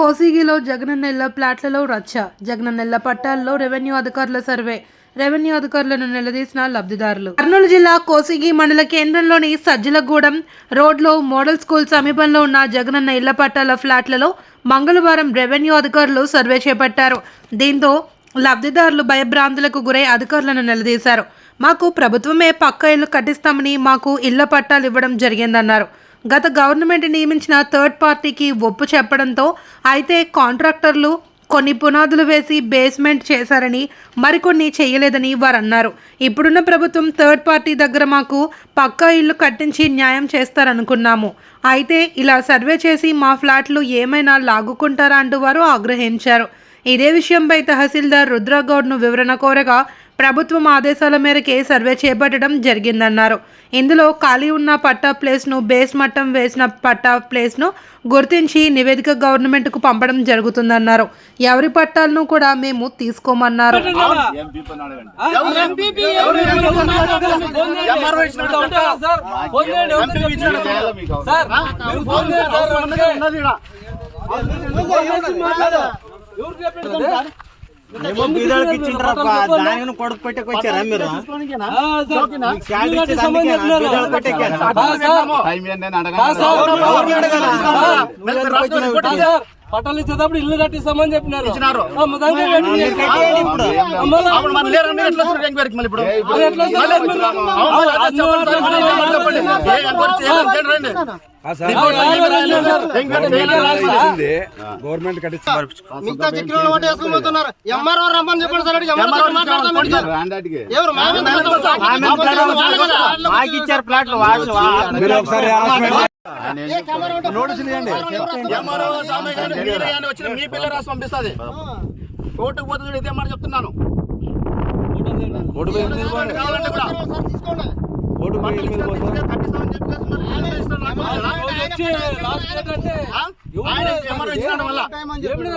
కోసిగిలో జగనన్నెల్ల ప్లాట్లలో రచ్చ. జగనన్నెల్ల పట్టాల్లో రెవెన్యూ అధికారుల సర్వే. రెవెన్యూ అధికారులను నిలదీసిన లబ్ధిదారులు. కర్నూలు జిల్లా కోసిగి మండల కేంద్రంలోని సజ్జలగూడెం రోడ్లో మోడల్ స్కూల్ సమీపంలో ఉన్న జగనన్న ఇళ్ళ పట్టాల ఫ్లాట్లలో మంగళవారం రెవెన్యూ అధికారులు సర్వే చేపట్టారు. దీంతో లబ్ధిదారులు భయభ్రాంతులకు గురై అధికారులను నిలదీశారు. మాకు ప్రభుత్వమే పక్క ఇల్లు కట్టిస్తామని మాకు ఇళ్ళ పట్టాలు ఇవ్వడం జరిగిందన్నారు. గత గవర్నమెంట్ నియమించిన థర్డ్ పార్టీకి ఒప్పు చెప్పడంతో అయితే కాంట్రాక్టర్లు కొన్ని పునాదులు వేసి బేస్మెంట్ చేశారని మరికొన్ని చేయలేదని వారు అన్నారు ఇప్పుడున్న ప్రభుత్వం థర్డ్ పార్టీ దగ్గర మాకు పక్కా ఇల్లు కట్టించి న్యాయం చేస్తారనుకున్నాము. అయితే ఇలా సర్వే చేసి మా ఫ్లాట్లు ఏమైనా లాగుకుంటారా అంటూ వారు ఆగ్రహించారు. ఇదే విషయంపై తహసీల్దార్ రుద్రగౌడ్ను వివరణ కోరగా ప్రభుత్వం ఆదేశాల మేరకే సర్వే చేపట్టడం జరిగిందన్నారు ఇందులో ఖాళీ ఉన్న పట్టా ప్లేస్ను బేస్ మట్టం వేసిన పట్టా ప్లేస్ను గుర్తించి నివేదిక గవర్నమెంట్కు పంపడం జరుగుతుందన్నారు ఎవరి పట్టాలను కూడా మేము తీసుకోమన్నారు సార్ ఏమో బీదోళ్ళకి ఇచ్చిండ్రప్ప దానిని కొడుకు పెట్టకు వచ్చారా మీరు. మీకు పట్టాలు ఇచ్చేటప్పుడు ఇల్లు కట్టిస్తామని చెప్పినారు. గవర్నమెంట్ మిగతా చిక్కులు ఓటు వేసుకుని పోతున్నారు. ఎంఆర్ఓ రమ్మని చెప్పండి సార్. ఎవరు. మాకు ఇచ్చారు ప్లాట్లు. నోటీసులు ఇవ్వండి. ఎంఆర్ఓ స్వామి గారిని మీరే అని వచ్చిన మీ పిల్ల రాసి పంపిస్తుంది. కోర్టుకు పోతే చూడు ఇదే మాట చెప్తున్నాను. కావాలంటే కూడా. ఓటు ఆయన చెప్పినా?